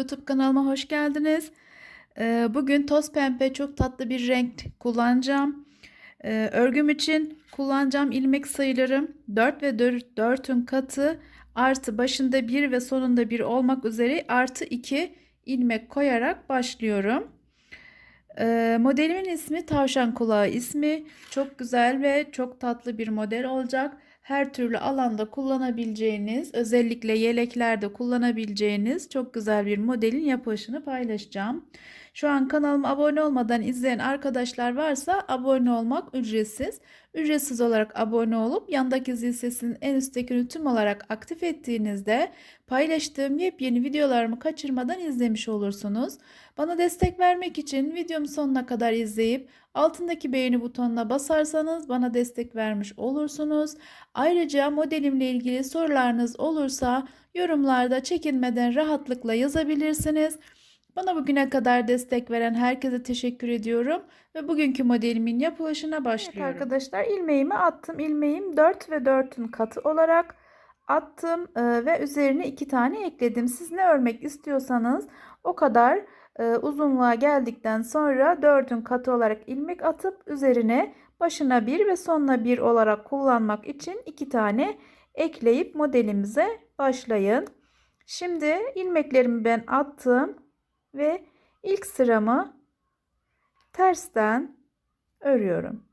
YouTube kanalıma hoş geldiniz. Ee, Bugün toz pembe çok tatlı bir renk kullanacağım. Ee, Örgüm için kullanacağım ilmek sayılarım 4 ve 4'ün katı artı başında 1 ve sonunda 1 olmak üzere artı 2 ilmek koyarak başlıyorum. Ee, Modelimin ismi tavşan kulağı ismi. Çok güzel ve çok tatlı bir model olacak her türlü alanda kullanabileceğiniz, özellikle yeleklerde kullanabileceğiniz çok güzel bir modelin yapılışını paylaşacağım. Şu an kanalıma abone olmadan izleyen arkadaşlar varsa abone olmak ücretsiz. Ücretsiz olarak abone olup yandaki zil sesinin en üsttekini tüm olarak aktif ettiğinizde paylaştığım yepyeni videolarımı kaçırmadan izlemiş olursunuz. Bana destek vermek için videomu sonuna kadar izleyip altındaki beğeni butonuna basarsanız bana destek vermiş olursunuz. Ayrıca modelimle ilgili sorularınız olursa yorumlarda çekinmeden rahatlıkla yazabilirsiniz. Bana bugüne kadar destek veren herkese teşekkür ediyorum ve bugünkü modelimin yapılışına başlıyorum. Evet arkadaşlar ilmeğimi attım. İlmeğim 4 ve 4'ün katı olarak attım ve üzerine 2 tane ekledim. Siz ne örmek istiyorsanız o kadar uzunluğa geldikten sonra 4'ün katı olarak ilmek atıp üzerine başına 1 ve sonuna 1 olarak kullanmak için 2 tane ekleyip modelimize başlayın. Şimdi ilmeklerimi ben attım ve ilk sıramı tersten örüyorum.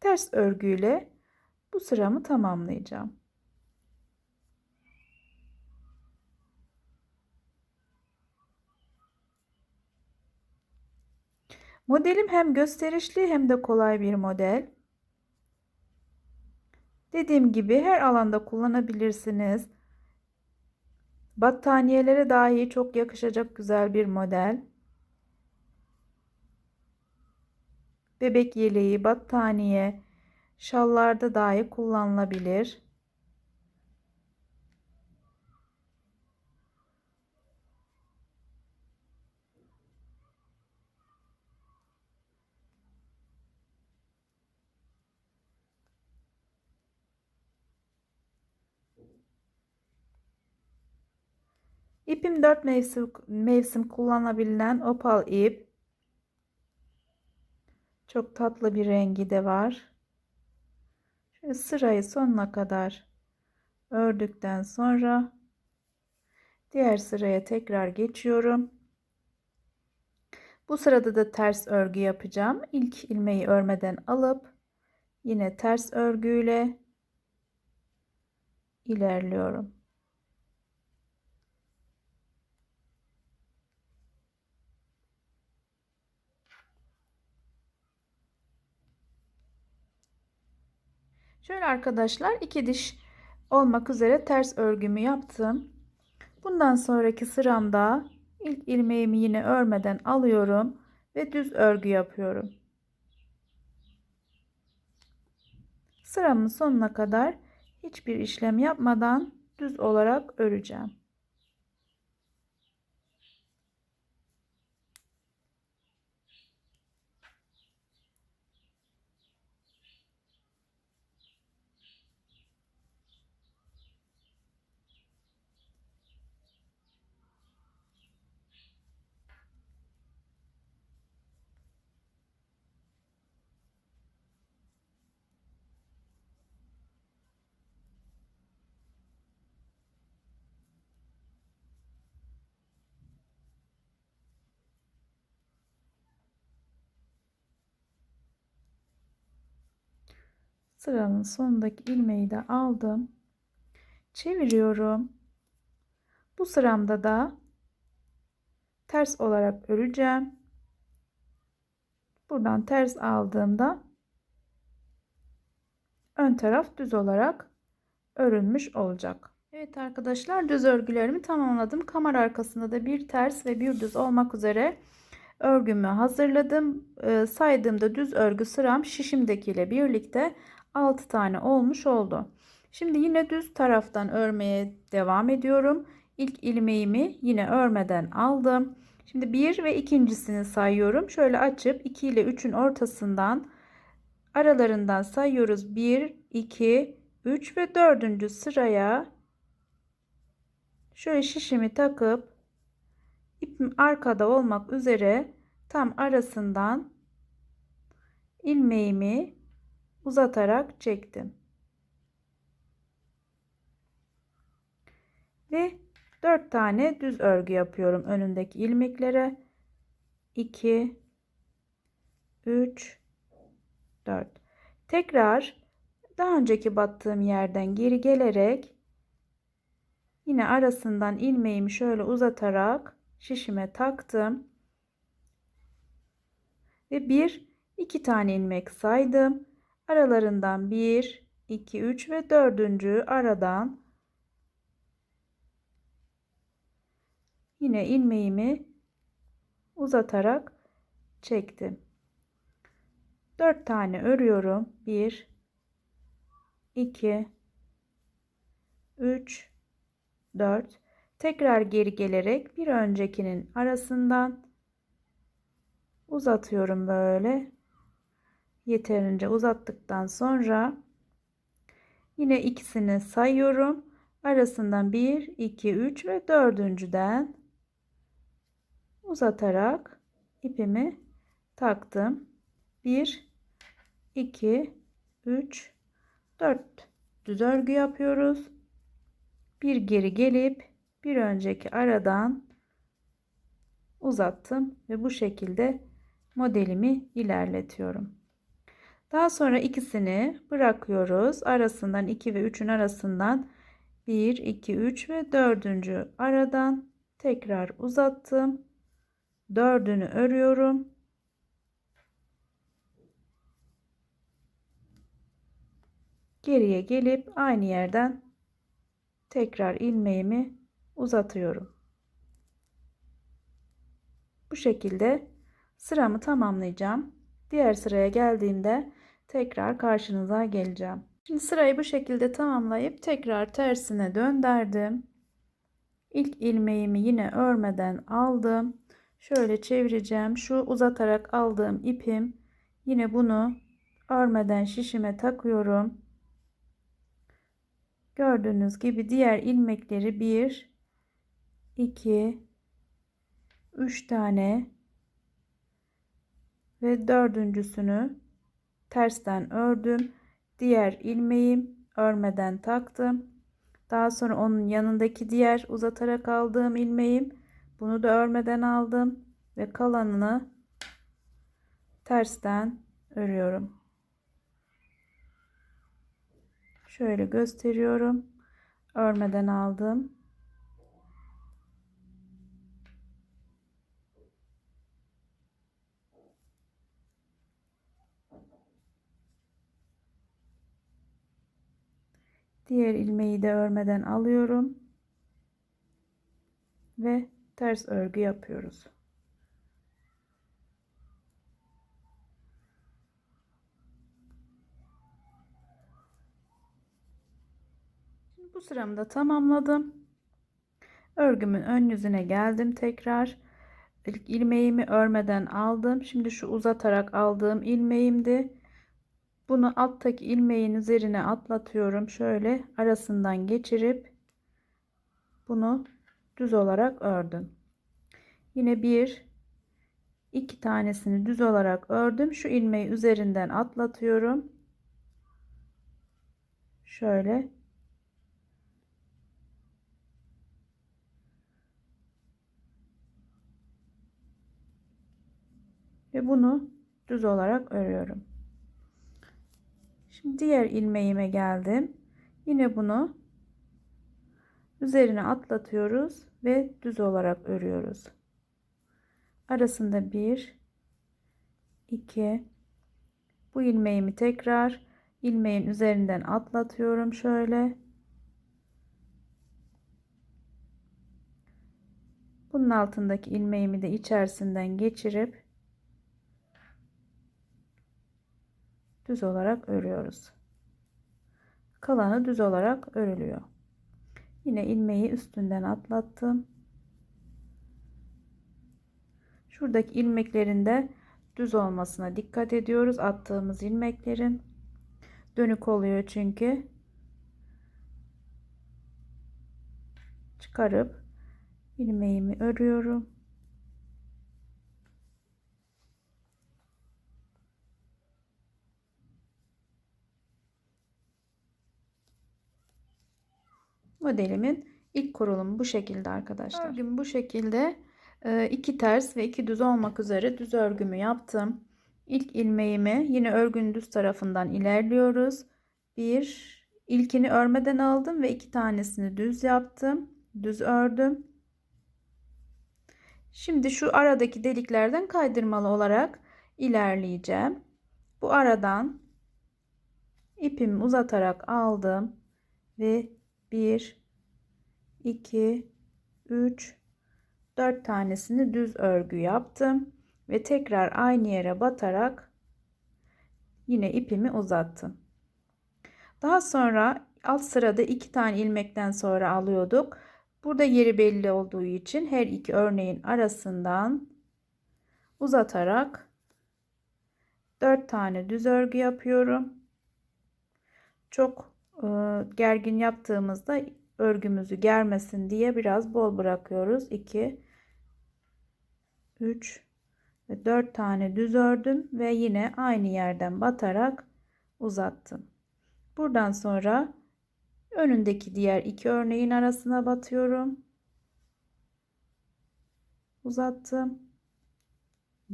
Ters örgüyle bu sıramı tamamlayacağım. Modelim hem gösterişli hem de kolay bir model. Dediğim gibi her alanda kullanabilirsiniz. Battaniyelere dahi çok yakışacak güzel bir model. Bebek yeleği, battaniye, şallarda dahi kullanılabilir. İpim 4 mevsim, mevsim kullanılabilen opal ip. Çok tatlı bir rengi de var. Şöyle sırayı sonuna kadar ördükten sonra diğer sıraya tekrar geçiyorum. Bu sırada da ters örgü yapacağım. İlk ilmeği örmeden alıp yine ters örgüyle ilerliyorum. Şöyle arkadaşlar iki diş olmak üzere ters örgümü yaptım. Bundan sonraki sıramda ilk ilmeğimi yine örmeden alıyorum ve düz örgü yapıyorum. Sıramın sonuna kadar hiçbir işlem yapmadan düz olarak öreceğim. Sıranın sonundaki ilmeği de aldım. Çeviriyorum. Bu sıramda da ters olarak öreceğim. Buradan ters aldığımda ön taraf düz olarak örülmüş olacak. Evet arkadaşlar düz örgülerimi tamamladım. Kamera arkasında da bir ters ve bir düz olmak üzere örgümü hazırladım. E, saydığımda düz örgü sıram şişimdekiyle birlikte 6 tane olmuş oldu. Şimdi yine düz taraftan örmeye devam ediyorum. İlk ilmeğimi yine örmeden aldım. Şimdi bir ve ikincisini sayıyorum. Şöyle açıp 2 ile 3'ün ortasından aralarından sayıyoruz. 1, 2, 3 ve 4. sıraya şöyle şişimi takıp ipim arkada olmak üzere tam arasından ilmeğimi uzatarak çektim. Ve 4 tane düz örgü yapıyorum önündeki ilmeklere. 2 3 4 Tekrar daha önceki battığım yerden geri gelerek yine arasından ilmeğimi şöyle uzatarak şişime taktım. Ve bir iki tane ilmek saydım. Aralarından 1 2 3 ve dördüncü aradan yine ilmeğimi uzatarak çektim. 4 tane örüyorum. 1 2 3 4 tekrar geri gelerek bir öncekinin arasından uzatıyorum böyle yeterince uzattıktan sonra yine ikisini sayıyorum. Arasından 1 2 3 ve dördüncüden uzatarak ipimi taktım. 1 2 3 4 düz örgü yapıyoruz. Bir geri gelip bir önceki aradan uzattım ve bu şekilde modelimi ilerletiyorum. Daha sonra ikisini bırakıyoruz. Arasından 2 ve 3'ün arasından 1, 2, 3 ve 4. aradan tekrar uzattım. 4'ünü örüyorum. Geriye gelip aynı yerden tekrar ilmeğimi uzatıyorum. Bu şekilde sıramı tamamlayacağım. Diğer sıraya geldiğimde tekrar karşınıza geleceğim. Şimdi sırayı bu şekilde tamamlayıp tekrar tersine döndürdüm. İlk ilmeğimi yine örmeden aldım. Şöyle çevireceğim. Şu uzatarak aldığım ipim yine bunu örmeden şişime takıyorum. Gördüğünüz gibi diğer ilmekleri 1 2 3 tane ve dördüncüsünü tersten ördüm. Diğer ilmeğim örmeden taktım. Daha sonra onun yanındaki diğer uzatarak aldığım ilmeğim bunu da örmeden aldım ve kalanını tersten örüyorum. Şöyle gösteriyorum. Örmeden aldım. Diğer ilmeği de örmeden alıyorum. Ve ters örgü yapıyoruz. Şimdi bu sıramı da tamamladım. Örgümün ön yüzüne geldim tekrar. İlk ilmeğimi örmeden aldım. Şimdi şu uzatarak aldığım ilmeğimdi. Bunu alttaki ilmeğin üzerine atlatıyorum. Şöyle arasından geçirip bunu düz olarak ördüm. Yine bir iki tanesini düz olarak ördüm. Şu ilmeği üzerinden atlatıyorum. Şöyle ve bunu düz olarak örüyorum. Şimdi diğer ilmeğime geldim. Yine bunu üzerine atlatıyoruz ve düz olarak örüyoruz. Arasında bir, iki, bu ilmeğimi tekrar ilmeğin üzerinden atlatıyorum şöyle. Bunun altındaki ilmeğimi de içerisinden geçirip düz olarak örüyoruz. Kalanı düz olarak örülüyor. Yine ilmeği üstünden atlattım. Şuradaki ilmeklerin de düz olmasına dikkat ediyoruz. Attığımız ilmeklerin dönük oluyor çünkü. Çıkarıp ilmeğimi örüyorum. Modelimin ilk kurulumu bu şekilde arkadaşlar. Örgüm bu şekilde e, iki ters ve iki düz olmak üzere düz örgümü yaptım. İlk ilmeğimi yine örgünün düz tarafından ilerliyoruz. Bir ilkini örmeden aldım ve iki tanesini düz yaptım. Düz ördüm. Şimdi şu aradaki deliklerden kaydırmalı olarak ilerleyeceğim. Bu aradan ipimi uzatarak aldım ve 1 2 3 4 tanesini düz örgü yaptım ve tekrar aynı yere batarak yine ipimi uzattım. Daha sonra alt sırada iki tane ilmekten sonra alıyorduk. Burada yeri belli olduğu için her iki örneğin arasından uzatarak 4 tane düz örgü yapıyorum. Çok gergin yaptığımızda örgümüzü germesin diye biraz bol bırakıyoruz. 2 3 ve 4 tane düz ördüm ve yine aynı yerden batarak uzattım. Buradan sonra önündeki diğer iki örneğin arasına batıyorum. Uzattım.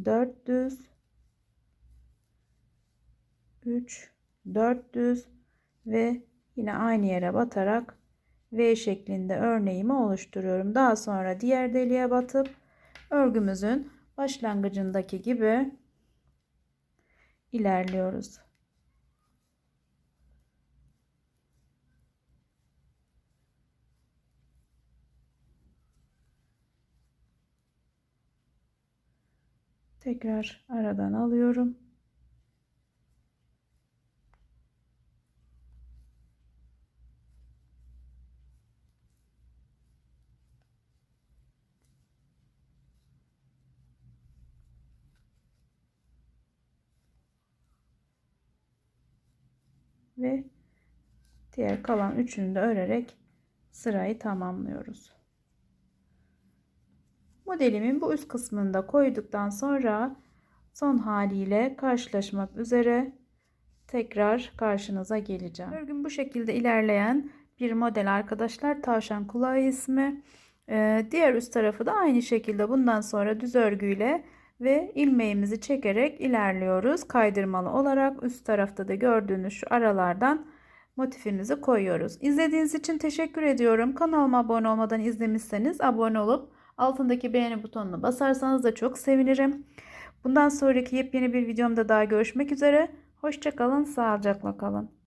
4 düz 3 4 düz ve yine aynı yere batarak V şeklinde örneğimi oluşturuyorum. Daha sonra diğer deliğe batıp örgümüzün başlangıcındaki gibi ilerliyoruz. Tekrar aradan alıyorum. Ve diğer kalan üçünü de örerek sırayı tamamlıyoruz. Modelimin bu üst kısmını da koyduktan sonra son haliyle karşılaşmak üzere tekrar karşınıza geleceğim. Örgüm bu şekilde ilerleyen bir model arkadaşlar. Tavşan kulağı ismi. Ee, diğer üst tarafı da aynı şekilde bundan sonra düz örgüyle ve ilmeğimizi çekerek ilerliyoruz. Kaydırmalı olarak üst tarafta da gördüğünüz şu aralardan motifimizi koyuyoruz. İzlediğiniz için teşekkür ediyorum. Kanalıma abone olmadan izlemişseniz abone olup altındaki beğeni butonuna basarsanız da çok sevinirim. Bundan sonraki yepyeni bir videomda daha görüşmek üzere. Hoşçakalın, sağlıcakla kalın.